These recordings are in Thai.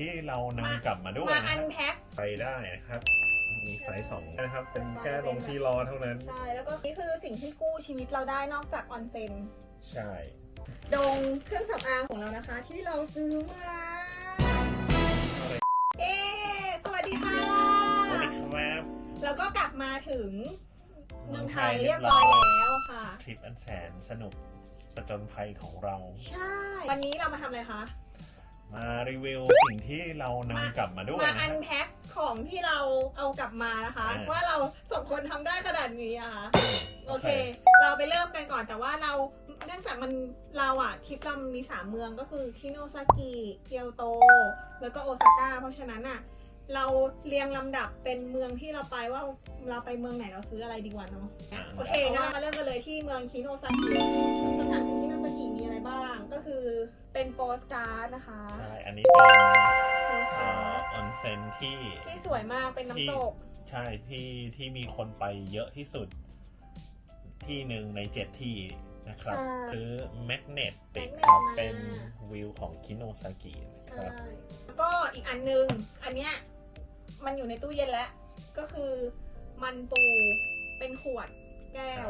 ที่เรานำกลับมาด้วยมานะอัคนรับแพ็คไปได้นะครับ มีไฟสองนะครับ เป็นแค่ลงที่รอเท่านั้น ใช่ แล้วก็นี่คือสิ่งที่กู้ชีวิตเราได้นอกจากออนเซ็น ใช่ ดงเครื่องสำอางของเรานะคะที่เราซื้อมาอะไร เอ๊สวัสดีค่ะ สวัสดีครับ แล้วก็กลับมาถึงเมืองไทยเรียบร้อยแล้วค่ะ ทริปอันแสนสนุกประจนภัยของเรา ใช่ วันนี้เรามาทำอะไรคะ มารีวิวสิ่งที่เรานำกลับมาด้วยมานะคอัรับนแพ็คของที่เราเอากลับมานะคะอ่าว่าเราสองคนทำได้ขนาดนี้อะคะโอเค เราไปเริ่มกันก่อนแต่ว่าเราเนื่องจากมันเราอะทริปเรามีสามเมืองก็คือคิโนซากิเกียวโต แล้วก็โอซาก้าเพราะฉะนั้นอะเราเรียงลำดับเป็นเมืองที่เราไปว่าเราไปเมืองไหนเราซื้ออะไรดีกว่าเนาะอ่าโอเคงั้นเรามาเริ่มกันเลยที่เมืองคิโนซากิคำถามคือคิโนซากิมีอะไร บ้างก็คือเป็นโปสการ์ดนะคะใช่ อันนี้เป็นโปสเอ่การ์อดออนเซ็นที่ที่สวยมากเป็นน้ำตกใช่ที่ที่มีคนไปเยอะที่สุด ที่หนึ่งในเจ็ดที่นะครับใช่คือแมกเนตติก Magnet ครับมาเป็นวิวของคิโนซากินะคใช่รับ แล้วก็อีกอันนึง อันเนี้ยมันอยู่ในตู้เย็นแล้ว ก็คือมันปูเป็นขวดแก้ว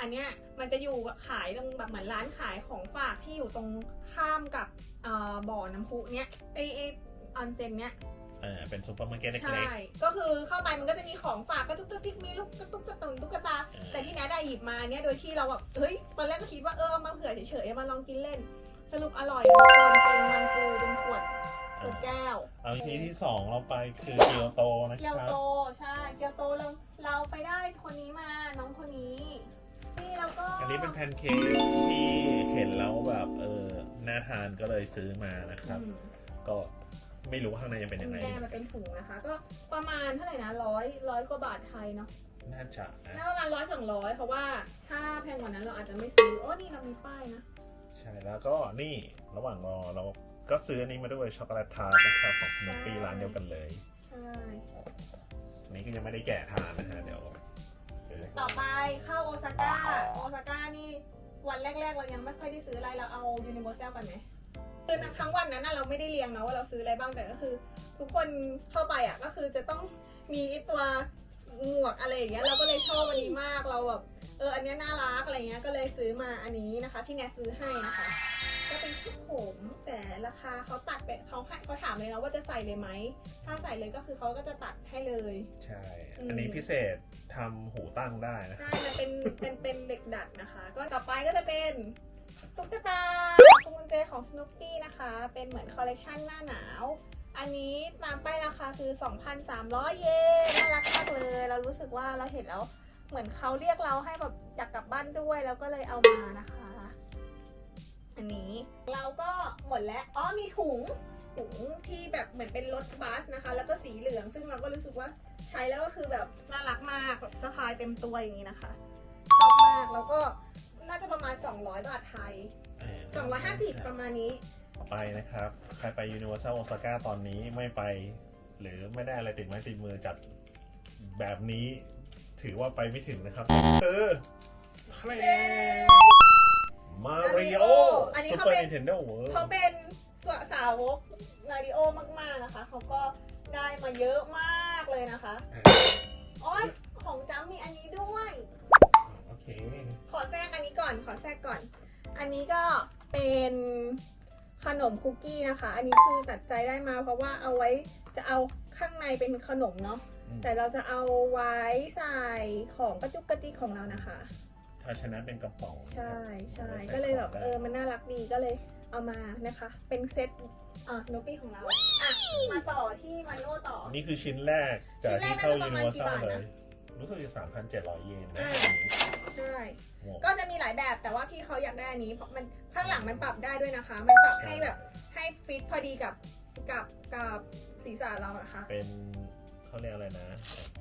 อันเนี้ยมันจะอยู่ขายตรงแบบเหมือนร้านขายของฝากที่อยู่ตรงข้ามกับเอ่อบ่อน้ำพุเนี้ยไอไอออนเซ็นเนี้ยเออเป็นซูเปอร์มาร์เก็ตใช่เล็กก็คือเข้าไปมันก็จะมีของฝากกระตุกกระติกมีลูกกระตุกกระตุนตุ๊กตาเออแต่ที่แนทได้หยิบมาเนี่ยโดยที่เราแบบเฮ้ยตอนแรกก็คิดว่าเออเอามาเผื่อเฉยๆมาลองกินเล่น สรุปอร่อยทุกคนเป็นมันปูเป็นขวดๆขวดแก้วเอาที่ที่สองเราไปคือเกียวโตนะคเกียวรับโตใช่เกียวโตเราเราไปได้คนนี้มาน้องคนนี้นี่ เราก็อันนี้เป็นแพนเค้กที่เห็นแล้วแบบเออน่าทานก็เลยซื้อมานะครับ อืมก็ไม่รู้ข้างในจะเป็นยังไง แม่มันเป็นถุงนะคะ ก็ประมาณเท่าไหร่นะร้อยร้อยกว่าบาทไทยเนาะน่าจะนะน่าประมาณร้อยสองร้อยเพราะว่าถ้าแพงกว่านั้นเราอาจจะไม่ซื้อโอ้นี่เรามีป้ายนะใช่แล้วก็นี่ระหว่างรอเราก็ซื้ออันนี้มาด้วยช็อกโกแลตทาร์ตนะครับของสโนปี้ร้านเดียวกันเลย ใช่ อันนี้ก็ยังไม่ได้แกะทานนะฮะเดี๋ยวเดี๋ยว ต่อไปเข้าโอซาก้า โอซาก้านี่วันแรก ๆ เรายังไม่ค่อยได้ซื้ออะไรเราเอายูนิเวอร์แซลกันไหมคือทั้งวันนั้นเราไม่ได้เรียงเนาะว่าเราซื้ออะไรบ้างแต่ก็คือ ทุกคนเข้าไปอะก็คือจะต้องมีตัวหมวกอะไรอย่างเงี้ยเราก็เลยชอบอันนี้มากเราแบบเอออันนี้น่ารักอะไรเงี้ยก็เลยซื้อมาอันนี้นะคะพี่แนทซื้อให้นะคะ ก็เป็นชุดผมแต่ราคาเขาตัดไปเขาให้เขาถามเลยนะว่าจะใส่เลยไหม ถ้าใส่เลยก็คือเขาก็จะตัดให้เลย ใช่อืมอันนี้พิเศษทำหูตั้งได้นะใช่มันเป็นเป็นเป็นเหล็กดัดนะคะ ก็ต่อไปก็จะเป็นตุ๊กตาพวงกุญแจของ Snoopy นะคะ เป็นเหมือนคอลเลกชันหน้าหนาว อันนี้ตามป้ายราคาคือ 2,300 เยนน่ารักมากเลย เรารู้สึกว่าเราเห็นแล้ว เหมือนเขาเรียกเราให้แบบอยากกลับบ้านด้วย แล้วก็เลยเอามานะคะ อันนี้ เราก็หมดแล้วอ๋อมีถุงถุงที่แบบเหมือนเป็นรถบัสนะคะ แล้วก็สีเหลืองซึ่งเราก็รู้สึกว่าใช้แล้วก็คือแบบน่ารักมากแบบสะพายเต็มตัวอย่างนี้นะคะชอบมากแล้วก็น่าจะประมาณ 200 บาทไทยเออ250 ประมาณนี้ต่อไปนะครับ ใครไป Universal Osaka ตอนนี้ไม่ไป หรือไม่ได้อะไรติดไม้ติดมือจัดแบบนี้ ถือว่าไปไม่ถึงนะครับคือทะเล มาริโออันนี้ซูเขาเปอร์เป็นนินเทนโดเวิร์เขาเป็นสาวกมาริโอมากๆนะคะ เขาก็ได้มาเยอะมากเลยนะคะอ๋อของจ้ำมีอันนี้ด้วย โอเค ขอแทรกอันนี้ก่อน ขอแทรกก่อน อันนี้ก็เป็นขนมคุกกี้นะคะ อันนี้คือตัดใจได้มาเพราะว่าเอาไว้จะเอาข้างในเป็นขนมเนาะ อืม แต่เราจะเอาไว้ใส่ของกระจุกกระจิกของเรานะคะ ถ้าชนะเป็นกระป๋องใช่ใช่อาไว้ใส่ก็เลยแบบของได้เออมันน่ารักดีก็เลยเอามานะคะ เป็นเซตอ่าสโนปี้ของเราอะมาต่อที่มันโน่ต่อ นี่คือชิ้นแรกจากที่เข้าชิ้นแรกน่าจะประมาณกี่ Universal บาทเลนะยรู้สึกจะ3,700เยนนะอ่าอันนี้ใช่โอ้ก็จะมีหลายแบบแต่ว่าพี่เขาอยากได้อันนี้เพราะมันข้างหลังมันปรับได้ด้วยนะคะ มันปรับให้แบบให้ฟิตพอดีกับกับกับศีรษะเรานะคะ เป็นเขาเรียกอะไรนะ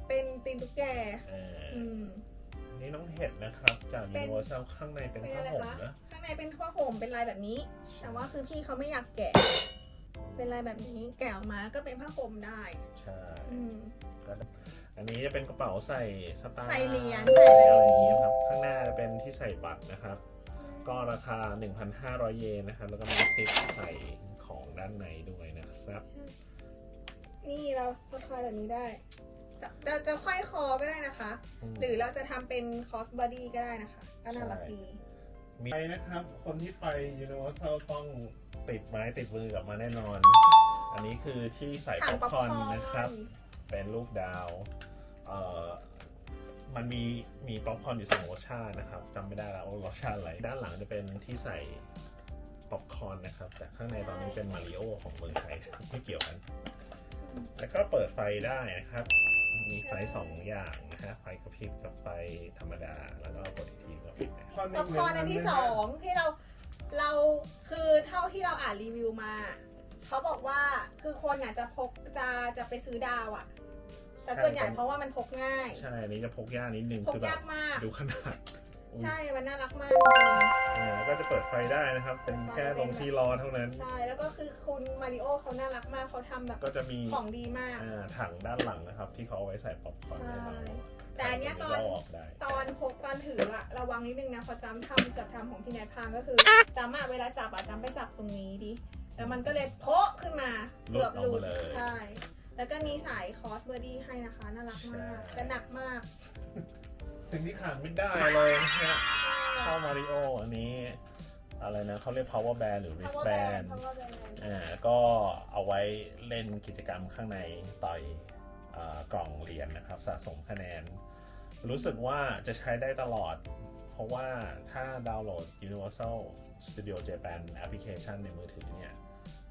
เป็นตีนตุ๊กแกเอ่ออืม นี่น้องเห็ดนะครับ จากเป็น Universal ข้างในเป็นเป็นผ้าอะไรห่มคะนะข้างในเป็นผ้าห่มเป็นลายแบบนี้ แต่ว่าคือพี่เขาไม่อยากแกะ เป็นลายแบบนี้แกะออกมาก็เป็นผ้าห่มได้ใช่อืมก็อันนี้จะเป็นกระเป๋าใส่สตางค์ใส่เหรียญใส่ใส่อะอะไรไรอย่างเงี้ยครับ ข้างหน้าจะเป็นที่ใส่บัตรนะครับ ก็ราคา 1,500 เยนนะครับ แล้วก็มีซิปใส่ของด้านในด้วยนะครับ นี่เราสะพายแบบนี้ได้ จะจะค่อยคอก็ได้นะคะมหรือเราจะทำเป็นคอสบอดี้ก็ได้นะคะก็น่ารักดี มีไปนะครับ คนที่ไป Universal ต้องติดไม้ติดมือกลับมาแน่นอน อันนี้คือที่ใส่ถัป๊งอปป๊อปคอร์นคอร์นนะครับ เป็นรูปดาว เอ่อ มันมีมีป๊อปคอร์นอยู่สองรสชาตินะครับจำไม่ได้แล้วว่ารสชาติอะไร ด้านหลังจะเป็นที่ใส่ป๊อปคอร์นนะครับ แต่ข้างในตอนนี้เป็นมาริโอของเมืองไทยไม่เกี่ยวกัน แล้วก็เปิดไฟได้นะครับ มีไฟสองอย่างนะฮะไฟกระพริบกับไฟธรรมดา แล้วก็กดอีกทีก็ปิดนะป๊อปคอร์นอันที่สองที่เราเราคือเท่าที่เราอ่านรีวิวมา เขาบอกว่าคือคนอะจะพกจะจะไปซื้อดาวอะ แต่ส่วนใหญ่เพราะว่ามันพกง่าย ใช่อันนี้จะพกยากนิดนึงพกคือแบยาบกมาก ดูขนาดอุ๊ย ใช่มันน่ารักมากอ่าก็จะเปิดไฟได้นะครับ เป็นแค่ตรงที่ล้อเท่านั้น ใช่แล้วก็คือคุณมาริโอเขาน่ารักมากเขาทำแบบก็จะมีของดีมากอ่าถังด้านหลังนะครับ ที่เขาเอาไว้ใส่ป๊อปคอร์นให้เราใช่แต่อันเนี้ยตอนเราออกได้ตอนพกตอนถืออะระวังนิดนึงนะเพอจำทำเกือบทำของพี่แนทพังก็คือจำอะเวลาจับอะจำไปจับตรงนี้ดิแล้วมันก็เลยโพะขึ้นมาเกือบหลุดใช่แล้วก็มีสายคอสเบอร์ดี้ให้นะคะ น่ารักมากแต่หนักมาก สิ่งที่ขาดไม่ได้เลยนะฮะเข้ามาริโออันนี้ อะไรนะเขาเรียก power band หรือ Power wristband Band Power Band อ่าก็เอาไว้เล่นกิจกรรมข้างในต่อยอากล่องเหรียญนะครับสะสมคะแนน รู้สึกว่าจะใช้ได้ตลอด เพราะว่าถ้าดาวน์โหลด Universal Studio Japan แอปพลิเคชันในมือถือเนี่ย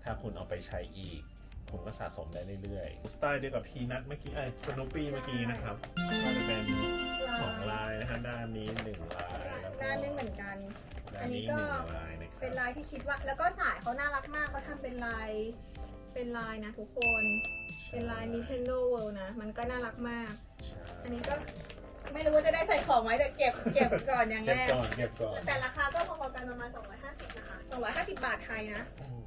ถ้าคุณเอาไปใช้อีก คุณก็สะสมได้เรื่อยๆ สไตล์เดียวกับพีนัทเมื่อกี้ไอ้สโนปี้เมื่อกี้นะครับก็จะเป็นส องลายนะฮะด้านนี้หนึ่งลายแล้วก็ด้านไม่เหมือนกัน ด้านนี้หนึ่งลายนะครัเป็นบลายที่คิดว่า แล้วก็สายเขาน่ารักมากเขาทำเป็นลาย เป็นลายนะทุกคน เป็นลาย Nintendo World นะ มันก็น่ารักมาก ใช่อันนี้ก็ไม่รู้ว่าจะได้ใส่ของไหมแต่เก็บเก็บก่อนอย่างเก็แรบกก่อนเก็บก่อนแต่ราคาก็พอๆกันประมาณ 250 นะคะ 250 บาทไทยนะ อืม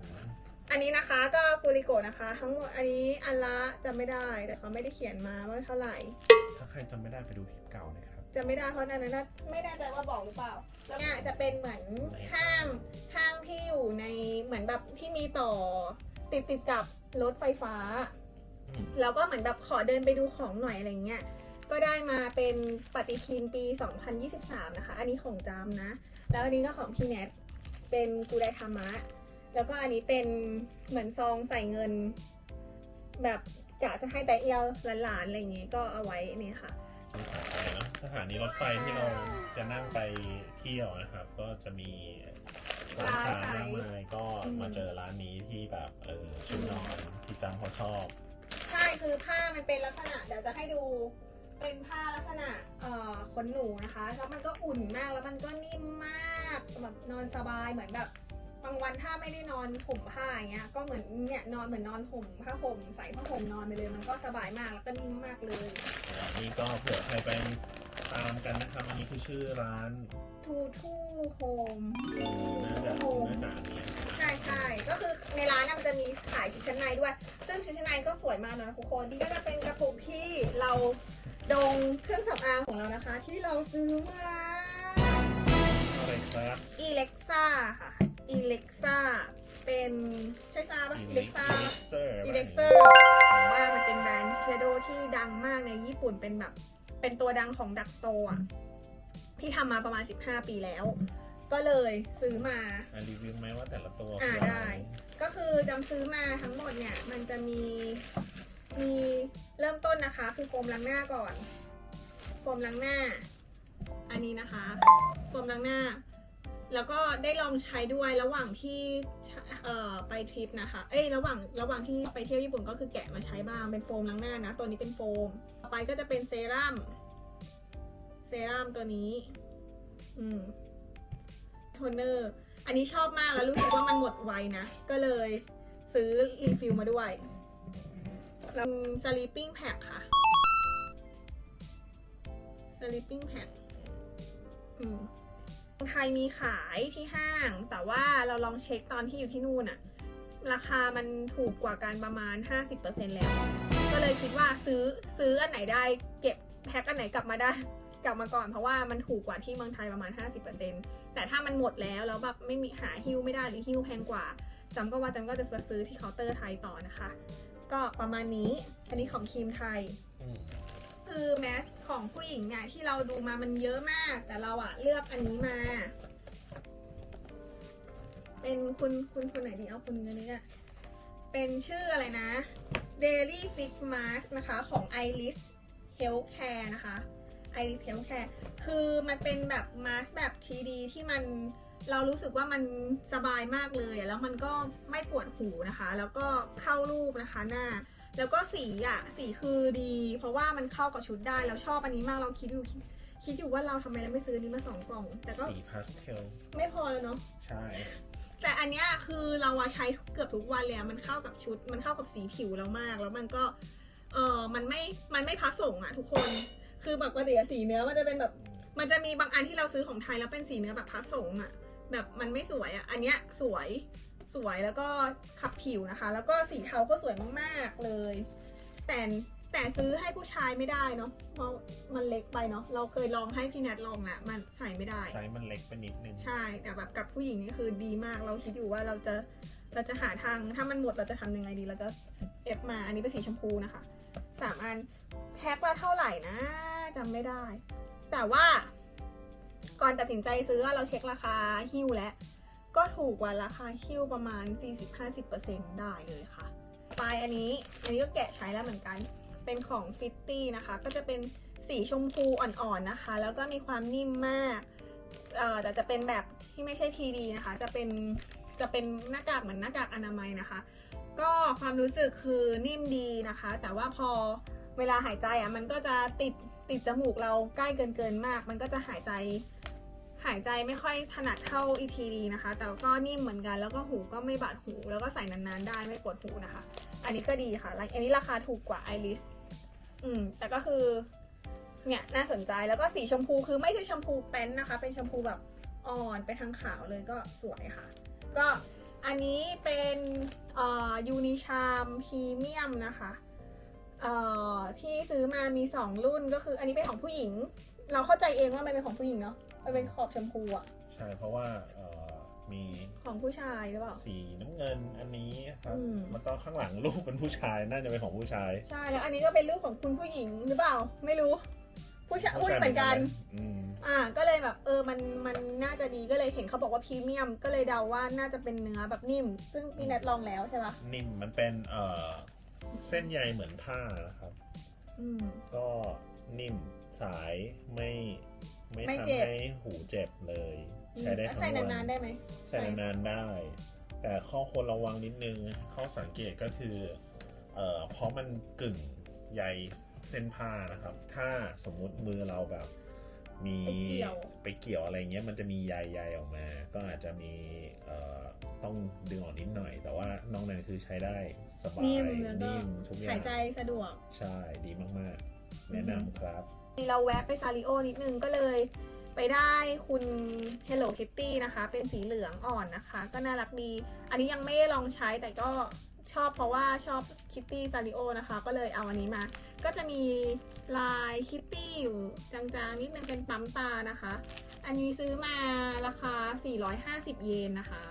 อันนี้นะคะก็กูริโกะนะคะ ทั้งหมดอันนี้อันละจะไม่ได้แต่เขาไม่ได้เขียนมาว่าเท่าไหร่ถ้า ใครจำไม่ได้ไปดูคลิปเก่านะครับ จะไม่ได้เพราะในนั้นนะไม่แน่ใจว่าบอกหรือเปล่าแล้วเนี่ยจะเป็นเหมือนห้างห้างที่อยู่ในเหมือนแบบที่มีต่อติดติดกับรถไฟฟ้าอืมแล้วก็เหมือนแบบขอเดินไปดูของหน่อยอะไรเงี้ยก็ได้มาเป็นปฏิทินปี 2023 นะคะ อันนี้ของจามนะ แล้วอันนี้ก็ของพี่แนท เป็นกูไดธรรมะ แล้วก็อันนี้เป็นเหมือนซองใส่เงิน แบบ กะจะให้แต่เอียวหลานๆอะไรอย่างเงี้ยก็เอาไว้นี่ค่ะไปเนอะสถานีรถไฟที่เราจะนั่งไปเที่ยวนะครับ ก็จะมีร้านค้ามากมายก็มาเจอร้านนี้ที่แบบเออชุดนอนที่จำเขาชอบใช่คือผ้ามันเป็นลักษณะ เดี๋ยวจะให้ดูเป็นผ้าลักษณะเอ่อขนหนูนะคะแล้วมันก็อุ่นมากแล้วมันก็นิ่มมากแบบนอนสบายเหมือนแบบ บางวันถ้าไม่ได้นอนห่มผ้าอย่างเงี้ยก็เหมือนเนี่ยนอนเหมือนนอนห่มผ้าห่มใส่ผ้าห่มนอนไปเลยมันก็สบายมากแล้วก็นิ่มมากเลยอันนี้ก็เผื่อใครไปตามกันนะครับอันนี้คือชื่อร้านทูทูโฮมเออน่าจะน่าจะอันนี้ใช่ใช่ก็คือในร้านน่ะมันจะมีขายชุดชั้นในด้วย ซึ่งชุดชั้นในก็สวยมากนะทุกคนนี่ก็จะเป็นกระปุกที่เราดงเครื่องสำอางของเรานะคะ ที่เราซื้อมาอะไรครับอีเล็กซ่าค่ะ อีเล็กซ่าเป็นใช่ซ่าปะอีเล็กซ่าเซอร์อีเล็กเซอร์ว่ามันเป็นแบรนด์เชโดที่ดังมากในญี่ปุ่นเป็นแบบเป็นตัวดังของดักโตอะที่ทำมาประมาณ 15 ปีแล้ว ก็เลยซื้อมาอะรีวิวไหมว่าแต่ละตัวอ่าคืออะได้ไรก็คือจำซื้อมาทั้งหมดเนี่ย มันจะมีมีเริ่มต้นนะคะ คือโฟมล้างหน้าก่อนโฟมล้างหน้า อันนี้นะคะโฟมล้างหน้า แล้วก็ได้ลองใช้ด้วยระหว่างที่เอ่อไปทริปนะคะ เอ้ยระหว่างระหว่างที่ไปเที่ยวญี่ปุ่นก็คือแกะมาใช้บ้างเป็นโฟมล้างหน้านะตัวนี้เป็นโฟม ต่อไปก็จะเป็นเซรั่มเซรั่มตัวนี้อืมโทนเนอร์อันนี้ชอบมากแล้วรู้สึกว่ามันหมดไวนะ ก็เลยซื้อรีฟิลมาด้วยแล้ว sleeping pack ค่ะ sleeping pack อืม ไทยมีขายที่ห้าง แต่ว่าเราลองเช็คตอนที่อยู่ที่นู่นอะราคามันถูกกว่ากันประมาณ 50%แล้ว ก็เลยคิดว่าซื้อซื้ออันไหนได้เก็บแพ็คอันไหนกลับมาได้กลับมาก่อนเพราะว่ามันถูกกว่าที่เมืองไทยประมาณ 50%แต่ถ้ามันหมดแล้วแล้วแบบไม่มีหาฮิ้วไม่ได้หรือฮิ้วแพงกว่าจำก็ว่าจำก็จะซื้อที่เคาน์เตอร์ไทยต่อนะคะ ก็ประมาณนี้ อันนี้ของครีมไทยอืมคือแมส ของผู้หญิงเนี่ยที่เราดูมามันเยอะมาก แต่เราอะเลือกอันนี้มา เป็นคุณคุณคนไหนดีเอาคุณอันนี้อะเป็นชื่ออะไรนะ Daily Fix Mask นะคะของ Iris Healthcare นะคะ Iris Healthcare คือมันเป็นแบบมาสแบบทีดีที่มันเรารู้สึกว่ามันสบายมากเลย แล้วมันก็ไม่ปวดหูนะคะ แล้วก็เข้ารูปนะคะหน้า แล้วก็สีอะสีคือดี เพราะว่ามันเข้ากับชุดได้แล้วชอบอันนี้มากเราคิดอยู่คิดคิดอยู่ว่าเราทำไมเราไม่ซื้ออันนี้มาสองกล่อง แต่ก็สีพาสเทล ไม่พอแล้วเนาะ ใช่ แต่อันเนี้ยคือเราอะใช้เกือบทุกวันเลยอะมันเข้ากับชุด มันเข้ากับสีผิวเรามาก แล้วมันก็ เออมันไม่ มันไม่พัสส่งอะทุกคน คือแบบปกติอะสีเนื้อมันจะเป็นแบบ มันจะมีบางอันที่เราซื้อของไทยแล้วเป็นสีเนื้อแบบพัสสงอะแบบมันไม่สวยอะอันเนี้ยสวย สวยแล้วก็ขับผิวนะคะ แล้วก็สีเทาก็สวยมากๆเลย แต่แต่ซื้อให้ผู้ชายไม่ได้เนาะเพราะมันเล็กไปเนาะเราเคยลองให้พี่แนทลองอะมันใส่ไม่ได้ ไซส์มันเล็กไปนิดนึง ใช่แต่แบบกับผู้หญิงนี่คือดีมากเราคิดอยู่ว่าเราจะเราจะหาทางถ้ามันหมดเราจะทำยังไงดีเราจะเอฟมาอันนี้เป็นสีชมพูนะคะสามอันแพ็คละเท่าไหร่นะจำไม่ได้ แต่ว่า ก่อนตัดสินใจซื้อเราเช็คราคาหิ้วแล้ว ก็ถูกกว่าราคาหิ้วประมาณ 40-50%ได้เลยค่ะปลายอันนี้อันนี้ก็แกะใช้แล้วเหมือนกัน เป็นของฟิตตี้นะคะ ก็จะเป็นสีชมพูอ่อนๆนะคะ แล้วก็มีความนิ่มมากเอ่อแต่จะเป็นแบบที่ไม่ใช่ทีดีนะคะ จะเป็นจะเป็นหน้ากากเหมือนหน้ากากอนามัยนะคะ ก็ความรู้สึกคือนิ่มดีนะคะ แต่ว่าพอเวลาหายใจอะมันก็จะติดติดจมูกเราใกล้เกินเกินมาก มันก็จะหายใจ หายใจไม่ค่อยถนัดเท่าอีทีดีนะคะ แต่ก็นิ่มเหมือนกัน แล้วก็หูก็ไม่บาดหู แล้วก็ใส่นานๆได้ไม่ปวดหูนะคะ อันนี้ก็ดีค่ะ อันนี้ราคาถูกกว่าไอริสอืม แต่ก็คือ เนี่ยน่าสนใจ แล้วก็สีชมพูคือไม่ใช่ชมพูแป้นนะคะ เป็นชมพูแบบอ่อนไปทางขาวเลยก็สวยค่ะ ก็อันนี้เป็นเอ่อยูนิชามพรีเมียมนะคะเอ่อที่ซื้อมามี 2 รุ่นก็คืออันนี้เป็นของผู้หญิง เราเข้าใจเองว่ามันเป็นของผู้หญิงเนาะ มันเป็นขอบชมพูอะใช่เพราะว่าเอ่อมีของผู้ชายหรือเปล่า สีน้ำเงินอันนี้ครับ อืมแล้วก็ข้างหลังรูปเป็นผู้ชายน่าจะเป็นของผู้ชายใช่แล้วอันนี้ก็เป็นรูปของคุณผู้หญิงหรือเปล่า ไม่รู้ ผู้ชายผู้หญิงเหมือนกัน อืมอ่า ก็เลยแบบเออมันมันน่าจะดีก็เลยเห็นเขาบอกว่าพรีเมียม ก็เลยเดาว่าน่าจะเป็นเนื้อแบบนิ่ม ซึ่งพี่แนทลองแล้วใช่ปะนิ่มมันเป็นเอ่อเส้นใยเหมือนผ้านะครับ อืม ก็นิ่มสายไม่ ไม่ไม่ทำเจ็บ ให้หูเจ็บเลย ใช้ได้แล้วทั้งใส่วันนานๆได้ไหม ใส่นานๆได้ แต่ข้อควรระวังนิดนึง ข้อสังเกตก็คือเอ่อเพราะมันกึ่งใยเส้นผ้านะครับ ถ้าสมมุติมือเราแบบ มีไปเกี่ยว ไปเกี่ยวอะไรเงี้ยมันจะมีใยใยออกมา ก็อาจจะมีเอ่อต้องดึงออกนิดหน่อย แต่ว่านอกนั้นคือใช้ได้สบายนิ่มแล้วก็นิ่มทุกอย่าหางยใจสะดวก ใช่ดีมาก ๆ แนะนำครับ เราแวะไปซาริโอนิดนึงก็เลยไปได้คุณ Hello Kitty นะคะ เป็นสีเหลืองอ่อนนะคะ ก็น่ารักดี อันนี้ยังไม่ได้ลองใช้แต่ก็ชอบเพราะว่าชอบ Kitty ซาริโอนะคะ ก็เลยเอาอันนี้มา ก็จะมีลาย Kitty อยู่จางๆนิดนึงเป็นปั๊มตานะคะ อันนี้ซื้อมาราคา 450 เยนนะคะ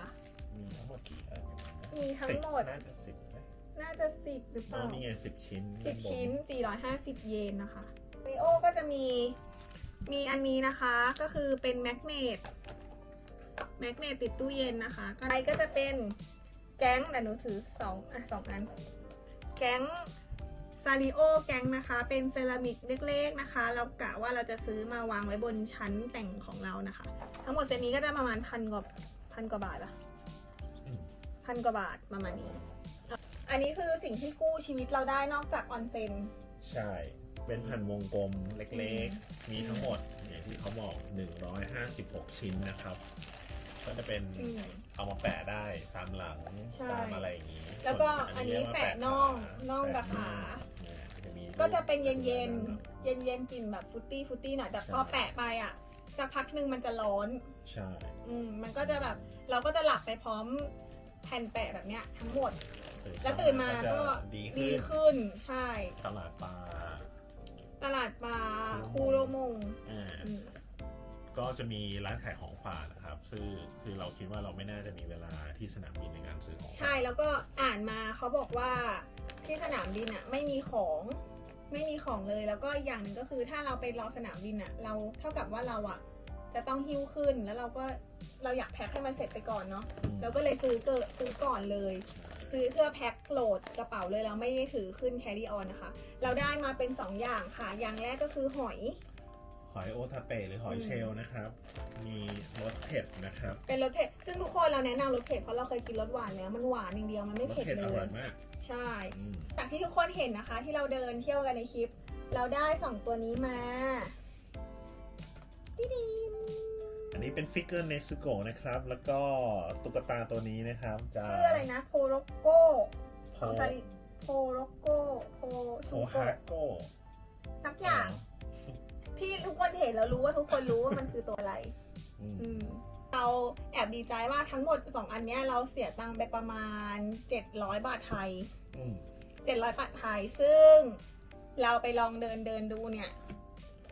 มีทั้งหมดกี่อันมีทั้งสิบหมด น่าจะสิบไหมน่าจะ 10 หรือเปอ๋อล่า นี่ไงสิบชิ้นสิบด้านบชิ้น 450 เยนนะคะ ริโอก็จะมีมีอันนี้นะคะก็คือเป็นแมกเนตแมกเนตติดตู้เย็นนะคะก็ไอก็จะเป็นแก๊งแต่หนูถือสองอะสองอัน แก๊งซาริโอแก๊งนะคะ เป็นเซรามิกเล็กๆนะคะ เรากะว่าเราจะซื้อมาวางไว้บนชั้นแต่งของเรานะคะ ทั้งหมดเซตนี้ก็จะประมาณพันกว่าพันกว่าบาทอะอืมพันกว่าบาทประมาณนี้ อันนี้คือสิ่งที่กู้ชีวิตเราได้นอกจากออนเซ็นใช่ เป็นแผ่นวงกลมเล็กๆ มีทั้งหมดอย่างที่เขาบอก 156 ชิ้นนะครับ ก็จะเป็นอืม เอามาแปะได้ตามหลังใช่ตามอะไรอย่างนี้แล้วก็ส่อันนี้เรียว่าแปะน่องน่องกับแปะขาเนี่ยจะมีก็จะเป็นเย็นรูเย็นปแบบเย็นเย็นๆกลิ่นแบบฟรุตตี้ฟรุตตี้หน่อยแต่ใช่พอแปะไปอะ สักพักหนึ่งมันจะร้อน ใช่ อืมมันก็จะแบบเราก็จะหลับไปพร้อมแผ่นแปะแบบเนี้ยทั้งหมด แล้วตื่นมาก็ดีดีขึ้นขึ้นใช่ ตลาดปลา ตลาดปลาคูคูโรโรมมงงอ่าอืมก็จะมีร้านขายของฝากนะครับ ซึ่งคือเราคิดว่าเราไม่น่าจะมีเวลาที่สนามบินในการซื้อของฝากใช่แล้วก็อ่านมาเขาบอกว่าที่สนามบินอะไม่มีของไม่มีของเลยแล้วก็อย่างหนึ่งก็คือถ้าเราไปรอสนามบินอะเราเท่ากับว่าเราอะจะต้องหิ้วขึ้นแล้วเราก็เราอยากแพ็คให้มันเสร็จไปก่อนเนาะอืมเราก็เลยซื้อเกิดซื้อก่อนเลย ซื้อเพื่อแพ็คโหลดกระเป๋าเลยเราไม่ได้ถือขึ้นแคด r ี on นะคะ เราได้มาเป็น 2 อย่างค่ะ อย่างแรกก็คือหอย หอยโอทาเตะหรือหอยอืมเชลล์นะครับ มีรสเผ็ดนะครับเป็นรสเผ็ด ซึ่งทุกคนเราแนะนำรสเผ็ดเพราะเราเคยกินรสหวานแล้วมันหวานอย่างเดียวมันไม่รสเผ็ดเผ็ดเลอยร่อยมากใช่ อืมจากที่ทุกคนเห็นนะคะ ที่เราเดินเที่ยวกันในคลิป เราได้สองตัวนี้มาดิดิมอั นนี้เป็นฟิกเกอร์เนสโกะนะครับ แล้วก็ตุ๊กตาตัวนี้นะครับจะชื่ออะไรนะโพโรโกโพของซาริโพโรโกโพโพชูโกฮาโกสักอย่าง ที่ทุกคนเห็นแล้วรู้ว่าทุกคนรู้ว่ามันคือตัวอะไร อืมอืมเราแอบดีใจว่าทั้งหมด 2 อันเนี้ยเราเสียตังค์ไปประมาณ 700 บาทไทย อืม700 บาทไทย ซึ่งเราไปลองเดินเดินดูเนี่ย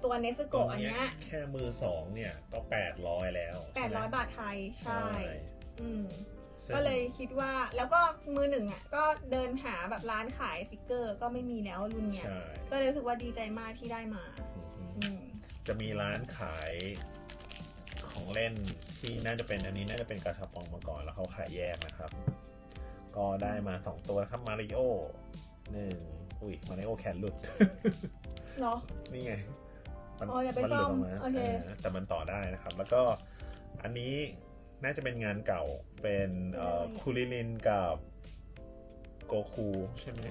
ตัวเนสตรโกะงอันเนี้ยเนี้ยแค่มือสองเนี่ยก็แปดร้อยแล้วใช่ไหม800บาทไทยใช่ อืมซึ่งก็เลยคิดว่าแล้วก็มือหนึ่งอะก็เดินหาแบบร้านขายฟิกเกอร์ก็ไม่มีแล้วรุ่นเนี้ยใช่ก็เลยรู้สึกว่าดีใจมากที่ได้มาอืมอืมจะมีร้านขายของเล่นที่น่าจะเป็นอันนี้น่าจะเป็นกระชับปองมาก่อนแล้วเขาขายแยกนะครับ ก็ได้มาสองตัวครับมาริโอหนึ่งอุ้ยมาริโอแขนหลุดเนาะนี่ไง มันอ๋ออย่าไปมันหลุดออกมาซ่อมโอเคเออแต่มันต่อได้นะครับ แล้วก็อันนี้น่าจะเป็นงานเก่าเป็นเอ่อคูลิลินกับโกคูใช่ไหม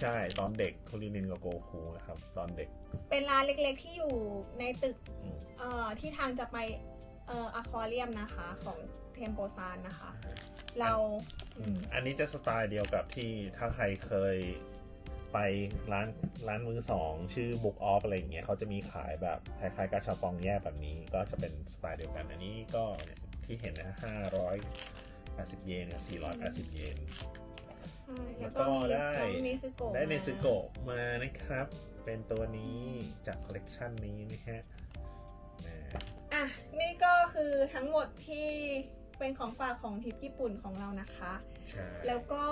ใช่ตอนเด็กคูลิลินกับโกคูนะครับ ตอนเด็กเป็นร้านเล็กๆที่อยู่ในตึกอืมเอ่อที่ทางจะไปเอ่ออะควาเรียมนะคะของเทมโปซานนะคะ เราอืม อันนี้จะสไตล์เดียวกับที่ถ้าใครเคย ไปร้านร้านมือสองชื่อ Book Off อะไรอย่างเงี้ยเขาจะมีขายแบบคล้ายๆกาชาปองแยกแบบนี้ ก็จะเป็นสไตล์เดียวกัน อันนี้ก็เนี่ยที่เห็นนะห้าร้อยแปดสิบเยนเนี่ยสี่ร้อยแปดสิบเยนใช่แล้แล้ววก็ก็มีได้น้องเนซึโกะได้เนมาซึโกะมานะครับ เป็นตัวนี้จากคอลเลกชันนี้นะฮะนะอะ นี่ก็คือทั้งหมดที่เป็นของฝากของทริปญี่ปุ่นของเรานะคะใช่แล้วก็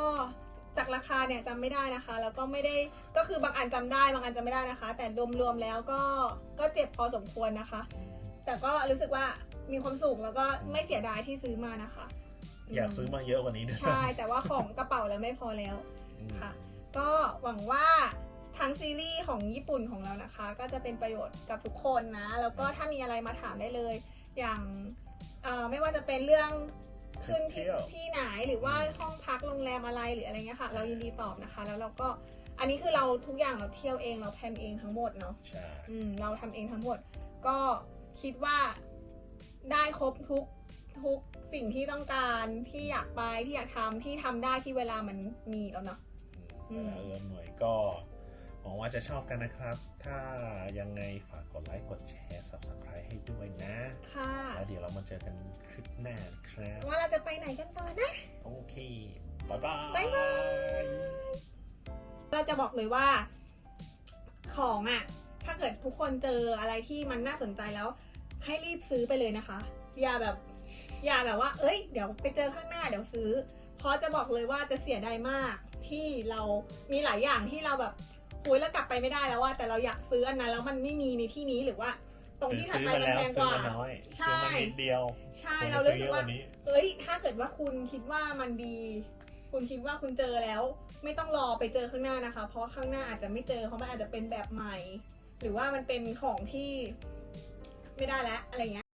จากราคาเนี่ยจำไม่ได้นะคะ แล้วก็ไม่ได้ก็คือบางอันจำได้บางอันจำไม่ได้นะคะ แต่รวมๆแล้วก็ก็เจ็บพอสมควรนะคะ แต่ก็รู้สึกว่ามีความสุขแล้วก็ไม่เสียดายที่ซื้อมานะคะ อยากซื้อมาเยอะกว่านี้ด้วยใช่ซ้ำแต่ว่าของกระเป๋าแล้วไม่พอแล้วอืมค่ะ ก็หวังว่าทั้งซีรีส์ของญี่ปุ่นของเรานะคะ ก็จะเป็นประโยชน์กับทุกคนนะ แล้วก็ถ้ามีอะไรมาถามได้เลย อย่างเอ่อไม่ว่าจะเป็นเรื่อง ขึ้นที่เที่ยวที่ไหนหรือว่าห้องพักโรงแรมอะไรหรืออะไรเงี้ยค่ะ เรายินดีตอบนะคะ แล้วเราก็อันนี้คือเราทุกอย่างเราเที่ยวเองเราแพลนเองทั้งหมดเนาะใช่อืมเราทำเองทั้งหมด ก็คิดว่าได้ครบทุกทุกสิ่งที่ต้องการที่อยากไปที่อยากทำที่ทำได้ที่เวลามันมีแล้วเนาะอืมเวลาเอื้อมหน่วยก็ หวังว่าจะชอบกันนะครับ ถ้ายังไงฝากกดไลค์ กดแชร์ subscribe ให้ด้วยนะ ค่ะ แล้วเดี๋ยวเรามาเจอกันคลิปหน้านะครับ ว่าเราจะไปไหนกันต่อนะ โอเค บ๊ายบาย บ๊ายบาย เราจะบอกเลยว่า ของอะ่ะ ถ้าเกิดทุกคนเจออะไรที่มันน่าสนใจแล้ว ให้รีบซื้อไปเลยนะคะ อย่าแบบ อย่าแบบว่า เอ้ย เดี๋ยวไปเจอข้างหน้าเดี๋ยวซื้อ เพราะจะบอกเลยว่าจะเสียดายมากที่เรามีหลายอย่างที่เราแบบ หุยแล้วกลับไปไม่ได้แล้วว่าแต่เราอยากซื้ออันนั้นแล้วมันไม่มีในที่นี้หรือว่า ตรงหรือที่ถัดซื้อไปมามันแล้วแพงกซื้อว่ามาน้อยใช่ซื้อมานิดเดียว ใช่ควรเราจะรู้ซื้อสึเยกอะกว่าว่านี้เอ้ย ถ้าเกิดว่าคุณคิดว่ามันดี คุณคิดว่าคุณเจอแล้ว ไม่ต้องรอไปเจอข้างหน้านะคะ เพราะว่าข้างหน้าอาจจะไม่เจอเพราะมันอาจจะเป็นแบบใหม่ หรือว่ามันเป็นของที่ไม่ได้แล้วอะไรเงี้ย